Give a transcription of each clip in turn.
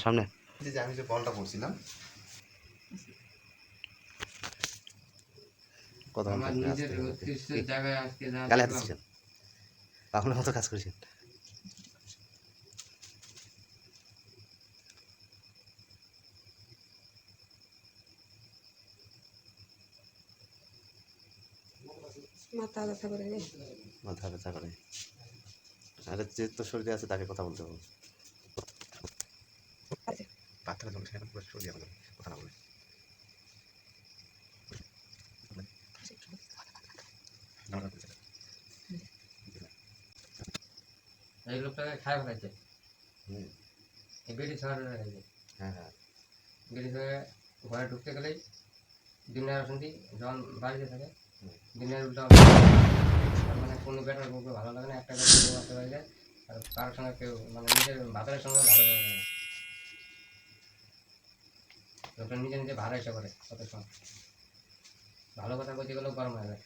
সামনে। যে আমি যে বলটা করছিলাম পাগলের মতো কাজ করেছেন। মাথা ব্যথা করে মাথা ব্যথা করে। আরে যে তোর শরীরে আছে তাকে কথা বলতে হবে সেখানে পুরো শরীর আমাদের কথা না বলে। এই লোকটাকে খায় ফেলাইছে। হুম, এই বেটি শহরে খাইছে হ্যাঁ হ্যাঁ। বেটি শহরে ঘরে ঢুকতে গেলেই দিনের অশান্তি যখন বাড়িতে থাকে। দিনের উল্টা মানে কোনো বেটার বউকে ভালো লাগে না একটা বেটার বউ আসতে পারে যায় আর কারোর সঙ্গে কেউ মানে নিজের ভাতারের সঙ্গে ভালো লাগে না লোকটা নিজে নিজে ভাড়া এসে করে কত সময়। ভালো কথা বলতে গেলেও গরম হয়ে যায়।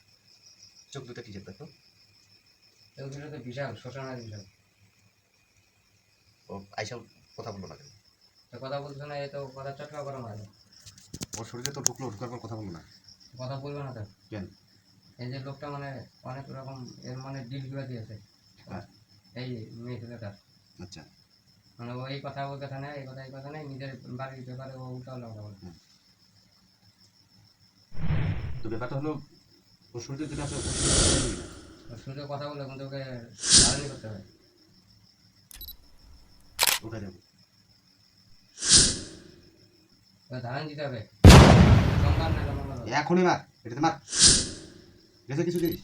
চোখ দুটো কি যেত তো? চোখ দুটো তো বিশাল শ্মশানের বিশাল। ও আইসা কথা বলল না কেন? তো কথা বলছো না এ তো কথা চটকা গরম হয়ে না ওর শরীরে তো ঢুকলো ঢুকার পর কথা বলল না। কথা বলবে না তো। কেন? এই যে লোকটা মানে অনেক রকম এর মানে ডিল করে দিয়েছে। হ্যাঁ। এই মেয়ে ছেলেটার আচ্ছা। মানে ও এই কথা কথা নেই এই কথা এই কথা নেই নিজের বাড়ির ব্যাপারে ও উল্টা উল্টা কথা বলে তো ব্যাপারটা হলো ওর শরীরে যেটা আছে শুধু কথা বলে। কিন্তু ওকে ধারণই করতে হবে ওখানে যাব? ধারণ দিতে হবে। না এখনই মার এটাতে মার। গেছে কিছু জিনিস?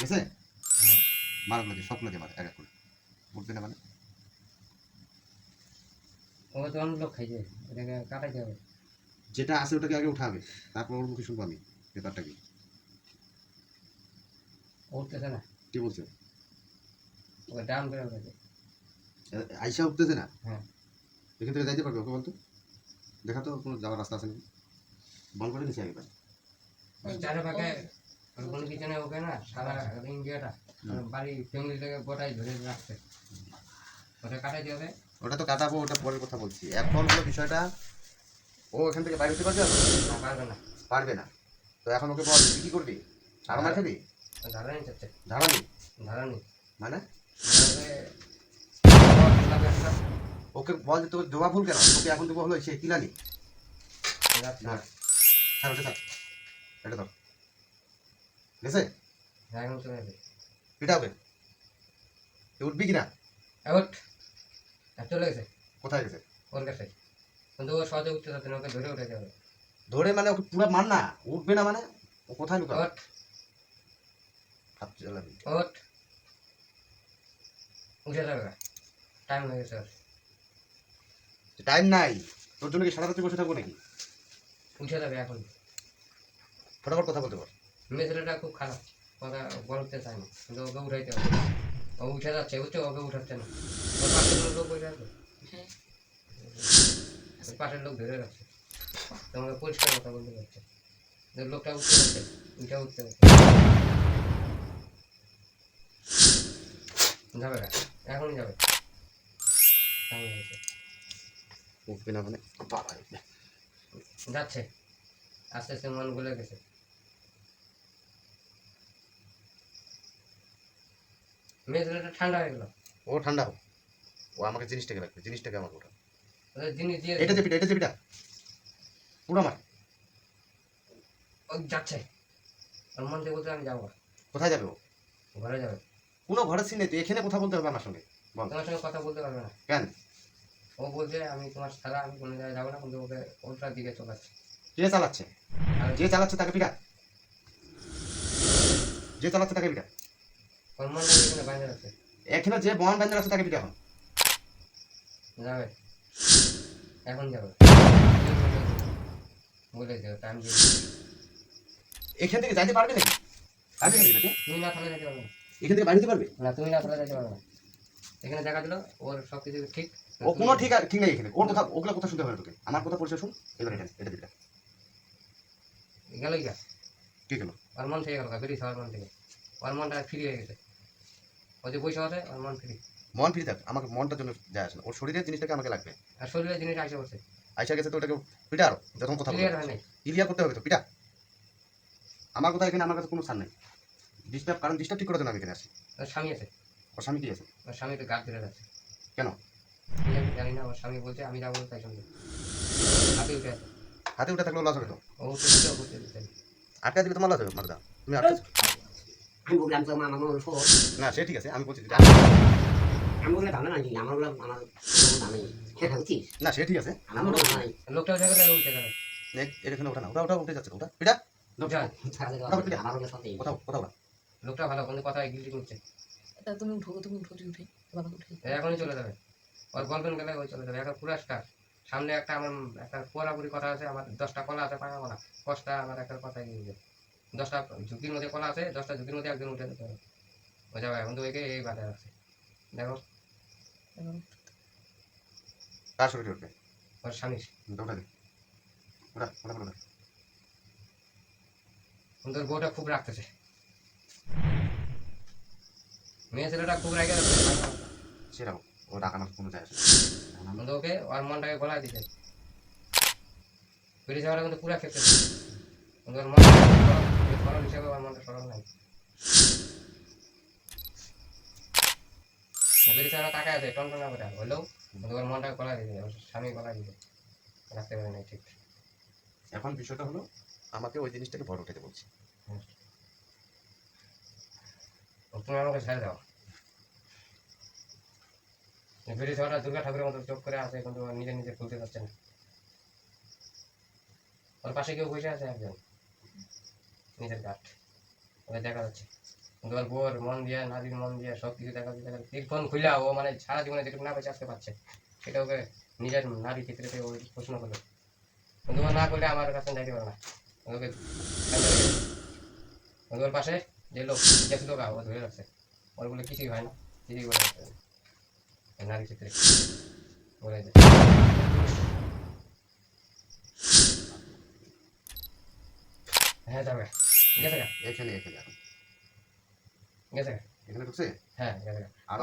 গেছে? হ্যাঁ। মার লাগে স্বপ্ন দিয়ে মার এক এক করে। না মানে? ও তো অনেক লোক খাইছে এটাকে কাটাইতে হবে। যেটা আছে ওটাকে আগে উঠাবে তারপর ওর মুখে শুনব আমি ব্যাপারটা কি। উঠতেছে না। কি বলছে? ওকে ডাউন করে উঠেছে আইসা উঠতেছে না? হ্যাঁ। এখান থেকে যাইতে পারবে ওকে বলতো? দেখা তো কোনো যাওয়ার রাস্তা আছে নাকি? বল করে নিচে একবার ওই চারিপাশে কোনো কিছু নেই ওকে না সারা হুম। বাড়ি ফ্যামিলি থেকে গোটাই ধরে রাখছে। ওটা কাটাইতে হবে। ওটা তো কাটাবো ওটা পরের কথা বলছি। এখন হলো বিষয়টা ও এখান থেকে বাইরে হতে পারবে? না পারবে না। পারবে না। তো এখন ওকে বল তুই কি করবি? আর মার খাবি? ধারানি চাচ্ছে ধারাবি ধারানি মানে? ওকে বল যে তোর জবা ফুল কেন? ওকে এখন দেবো হলো সে কিলানি ছাড় ওটা এটা ধর। হ্যাঁ চলে যাবে। পিটা হবে উঠবি কিনা? আর চলে গেছে? কোথায় গেছে? ওর কাছে। কিন্তু ও সহজে উঠতে না ওকে ধরে ধরে মানে ওকে পুরো মার না উঠবে না মানে? ও কোথায় উঠে। যাবে। টাইম হয়ে গেছে ওর। টাইম নাই। তোর জন্য কি সারা রাত্রি বসে থাকব নাকি? উঠে যাবে এখন। ফটাফট কথা বলতে পার মেয়ে ছেলেটা খুব খারাপ। কথা বলতে চায় না। কিন্তু ওকে উঠাইতে হবে। ও উঠে যাচ্ছে বুঝছ ওকে উঠাচ্ছে না। ওর পাশের লোক বসে আছে। ওই পাশের লোক ধরে রাখছে। তোমাকে পরিষ্কার কথা বলতে পারছে। লোকটা উঠতে পারছে উঠে উঠতে পারছে যাবে না এখনই যাবে। হয়ে। উঠবে না মানে যাচ্ছে। আস্তে আস্তে মন গলে গেছে। মেয়ে ঠান্ডা হয়ে গেল। ও ঠান্ডা হোক। ও আমাকে জিনিসটাকে রাখবে জিনিসটাকে আমাকে ওঠা জিনিস দিয়ে এটা চেপিটা এটা যে পিটা পুরো আমার। ও যাচ্ছে। মন থেকে বলতে আমি যাব। কোথায় যাবে ও? ঘরে যাবে। কোনো ঘরের সিন নেই তুই এখানে কথা বলতে হবে আমার সঙ্গে? বল। তোমার সঙ্গে কথা বলতে পারবে না। কেন? ও বলছে আমি তোমার ছাড়া আমি কোনো জায়গায় যাব না কিন্তু ওকে ওটার দিকে চলাচ্ছে যে চালাচ্ছে। আর যে চালাচ্ছে তাকে পিটা। যে চালাচ্ছে তাকে পিটা। এখানে বাইরে যে বন বান্ধব আছে তাকে পিটা এখন যাবে। এখন যাবে। বলে টাইম দিয়ে। এখান থেকে যাইতে পারবে নাকি? পারবে নাকি নাকি? তুমি না থাকলে যেতে পারবে এখান থেকে বাড়িতে পারবে? না তুমি না থাকলে যেতে পারবে না। এখানে দেখা দিল ওর সব কিছু ঠিক। ও কোনো ঠিক ঠিক নেই এখানে। ওর কথা ওগুলো কথা শুনতে হবে তোকে। আমার কথা পরিচয় শুন এবার এটা এটা দিবি। গেল কি গেল? ওর মন থেকে গেল বেরিয়েছে থেকে। ফ্রি হয়ে গেছে। আছে মন ফ্রি। মন ফ্রি থাক আমাকে মনটার জন্য যায় আসে না। ওর শরীরের জিনিসটাকে আমাকে লাগবে। আর শরীরের জিনিস আসে বলছে আইসা গেছে তো ওটাকে পিটা আরও যখন কথা বলবে। ক্লিয়ার করতে হবে তো পিটা। আমার কথা এখানে আমার কাছে কোনো ছাড় নেই। ডিস্টার্ব কারণ ডিস্টার্ব ঠিক করার জন্য আমি এখানে আসি। ওর স্বামী আছে। ওর স্বামী কি আছে? ওর স্বামী তো গাছ ধরে যাচ্ছে কেন? জানি- না ওর স্বামী বলছে আমি যাব তাই শুনবে হাতে উঠে আছে। হাতে উঠে থাকলেও লস হবে তো? ও আটকা দিলে তোমার লস হবে মারদা। তুমি আটকা আমি বললাম তো আমার না সে ঠিক আছে আমি বলছি আমি বললে ভালো নাকি? আমার বললাম আমার কোনো দাম নেই না সে ঠিক আছে। আমার মনে হয় লোকটা উঠে গেলে উঠে নে, এর এখানে ওঠা না ওটা ওটা উঠে যাচ্ছে ওটা। পিটা যায় আমার বললে সত্যি কোথাও কোথাও না লোকটা ভালো কথা গিলটি করছে। তুমি উঠো তুমি উঠো তুমি উঠে। বাবা উঠে এখনই চলে যাবে। ওর বলবেন গেলে ওই চলে যাবে। একটা পুরস্কার সামনে একটা আমার একটা পুরাপুরি কথা আছে আমার দশটা কলা আছে পাকা কলা। দশটা আমার একটা কথা গিয়ে যাবে দশটা ঝুঁকির মধ্যে কলা আছে দশটা ঝুঁকির মধ্যে একজন উঠে যেতে হবে। ও যাবে এখন তো ওইকে এই বাধা আছে। দেখো। কার শরীরে উঠবে? ওর স্বামীর। ওটা ওটা দে কিন্তু বউটা খুব রাখতেছে মেয়ে ছেলেটা খুব রাখছে সেরাও ও আমার কোনো যায় আসে ওকে ওর মনটাকে গলায় দিতে বেরিয়ে যাওয়াটা কিন্তু পুরা খেতে ওর মন টাকা আছে টনটনা করে হলেও ওর স্বামী গলায় দিতে রাখতে পারে না ঠিক। এখন বিষয়টা হলো আমাকে ওই জিনিসটাকে বড় উঠাতে বলছি। তুমি আমাকে ছেড়ে দাও। বেরিয়ে যাওয়াটা দুর্গা ঠাকুরের মতো চোখ করে আছে কিন্তু নিজে নিজে খুলতে পারছে না। ওর পাশে কেউ বসে আছে একজন। নিজের কাঠ ওকে দেখা যাচ্ছে। ওর বউর মন দিয়ে নারীর মন দিয়ে সব কিছু দেখা যাচ্ছে। দেখা খুলে ও মানে সারা জীবনে যেটুকু না বেঁচে আসতে পারছে সেটা ওকে নিজের নারী ক্ষেত্রে ওই প্রশ্ন করল। ও না করলে আমার কাছে যাইতে পারে না। ওকে ওর পাশে যে লোক গেছিল গা ও ধরে রাখছে। ওর বলে কিছুই হয় না, কিছুই বলে রাখতে। নারী ক্ষেত্রে। বলে যায় হ্যাঁ যাবে। গেছে এখানে এখানে এখন। গেছে এখানে ঢুকছে? হ্যাঁ গেছে আর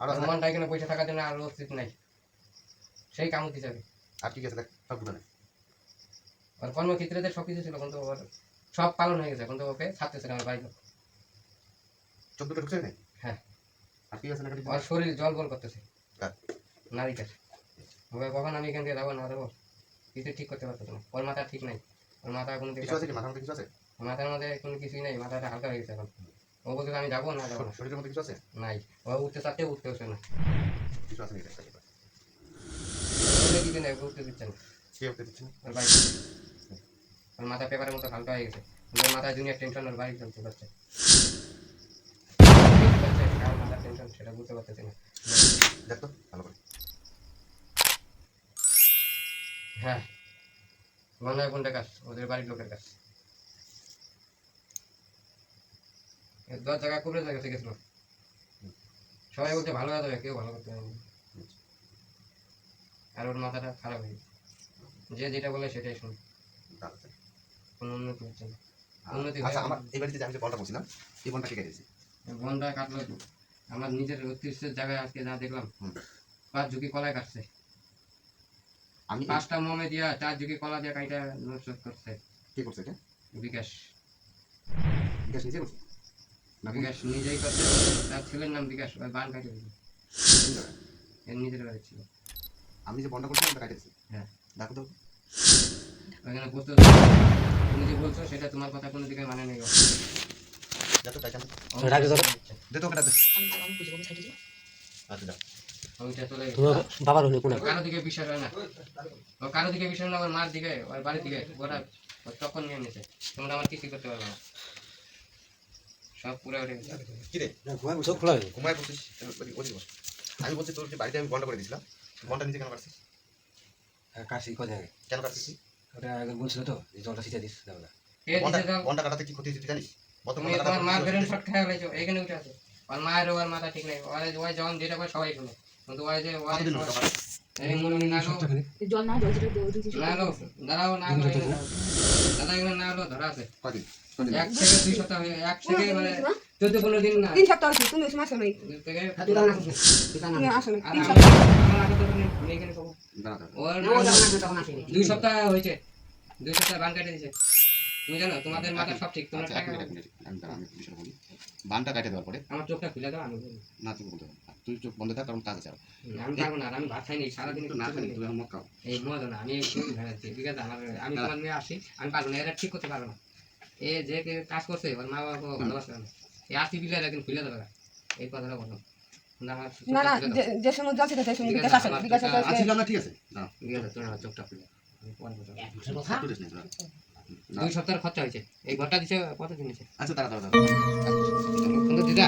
আর আছে। এখানে বসে থাকার জন্য আর নাই। সেই কামড় দিতে হবে আর কি গেছে দেখ সব কর্মক্ষেত্রে কিছু ছিল কিন্তু সব পালন হয়ে গেছে কিন্তু ওকে ছাড়তেছে না আমার। ঢুকছে হ্যাঁ। আর কি গেছে না খালি শরীর জল বল করতেছে। কার? নারীটার কখন আমি এখান থেকে যাব না যাব? কিছু ঠিক করতে পারতেছে না। ওর মাথা ঠিক নাই। ওর মাথা কোনো কিছু আছে কি? মাথার কিছু আছে? মাথার মধ্যে কোনো কিছুই নাই মাথাটা হালকা হয়ে গেছে এখন। ও বলছে আমি যাব না যাব না। শরীরের মধ্যে কিছু আছে? নাই। ও উঠতে চাচ্ছে উঠতে হচ্ছে না। কিছু আছে নাকি কিছু নেই উঠতে দিচ্ছে না কে উঠতে দিচ্ছে? না ওর বাড়ি। ওর মাথা পেপারের মতো হালকা হয়ে গেছে। ওর মাথায় দুনিয়ার টেনশন ওর বাড়ি চলতে পারছে। মাথার টেনশন সেটা বুঝতে পারতেছি না। দেখ ভালো করে। হ্যাঁ। মনে হয় কোনটা কাজ ওদের বাড়ির লোকের কাজ এ দশ জায়গা করে জায়গা থেকে গেছিল সবাই বলছে ভালো হয়ে যাবে কেউ ভালো করতে পারেনি আর ওর মাথাটা খারাপ হয়ে যে যেটা বলে সেটাই শুনে কোনো উন্নতি হচ্ছে না। উন্নতি আচ্ছা আমার এই বাড়িতে যে আমি যে বলটা বলছিলাম এই বলটা কে দিয়েছি। বনটা কাটলো। আমার নিজের জায়গায় আজকে যা দেখলাম। পাঁচ ঝুঁকি কলায় কাটছে। আমি পাঁচটা মমে দিয়া চার ঝুঁকি কলা দিয়া কাইটা নষ্ট করছে। কে করছে এটা? বিকাশ। বিকাশ নিজে করছে? বিকাশ নিজেই করছে। তার ছেলের নাম বিকাশ ওই বান কাটে দিয়েছে। কোন জায়গায়? এর নিজের বাড়ি ছিল। আমি যে করছিলাম ওটা হ্যাঁ। দেখো তো। বলতো তুমি যে বলছো সেটা তোমার কথা কোনো দিকে মানে নেই। আচ্ছা দাও ওইটা চলে তোমার বাবার হলে কোন? কারও দিকে বিশ্বাস হয় না। কারও দিকে বিশ্বাস না ওর মার দিকে ওর বাড়ির দিকে। ওরা তখন নিয়ে নিয়েছে। তোমরা আমার কিছুই করতে পারবে না। সব পুরো উঠে কি রে চোখ খোলা হয়ে ঘুমায় বলছিস ওই বস। আমি বলছি তোর বাড়িতে আমি বন্ডা করে দিয়েছিলাম? বন্ডা নিজে কেন কাটছিস? কাশি কোথায় কেন কাটছিস ওটা বলছিল তো যে জলটা ছিটা দিস দাও না কাটাতে কি ক্ষতি হয়েছে জানিস? তুমি তোমার মার কাটাতে শট খেয়ে ফেলেছো এখানে উঠে আছে। আর মায়ের ওর মাথা ঠিক নেই। ওই ওই যখন যেটা করে সবাই শুনে। কিন্তু ওই যে ওই কতদিন হলো তোমার? এই মনে না গো জল না জল যেটা দিয়েছি দাঁড়াও না গো এখানে দাও। দাদা এখানে না হলো ধরা আছে। এক থেকে দুই সপ্তাহ এক থেকে মানে চোদ্দ পনেরো দিন না। তিন তুমি নেই। দুই সপ্তাহ হয়েছে। দুই সপ্তাহ বান কেটে দিয়েছে। তুমি জানো তোমাদের মাথা সব ঠিক তোমার আচ্ছা এক টাকা মিনিট এক মিনিট আমি দাঁড়া, আমি বিষয়টা বলি। বানটা কাটে দেওয়ার পরে আমার চোখটা খুলে দাও আমি না তুমি বলতে তুই চোখ বন্ধ থাক কারণ কাজ আছে আমি পারব না আমি ভাত খাইনি সারাদিন একটু না খালি তুমি এখন মদ খাও এই মদ না আমি একটু ভেড়াচ্ছি ঠিক আছে আমার আমি তোমার মেয়ে আসি আমি পারব না এরা ঠিক করতে পারব না। এ যে কাজ করছে ওর মা বাবা ভালোবাসে না। এই আশি বিলে একদিন খুলে দেবে না। এই কথাটা বলো। না না না চোখটা যে- যে সময় যাচ্ছে সেই সময় ঠিক বিকাশ আছে, আসে বিকাশ চোখটা আচ্ছা না ঠিক আছে দাঁড়া ঠিক আছে তুমি চোখটা খুলে দাও। আমি পরে বলব। এক মাসের কথা। দুই সপ্তাহের খরচা হয়েছে। এই ঘরটা দিছে কত দিন আচ্ছা দাঁড়া দাঁড়া দিদা।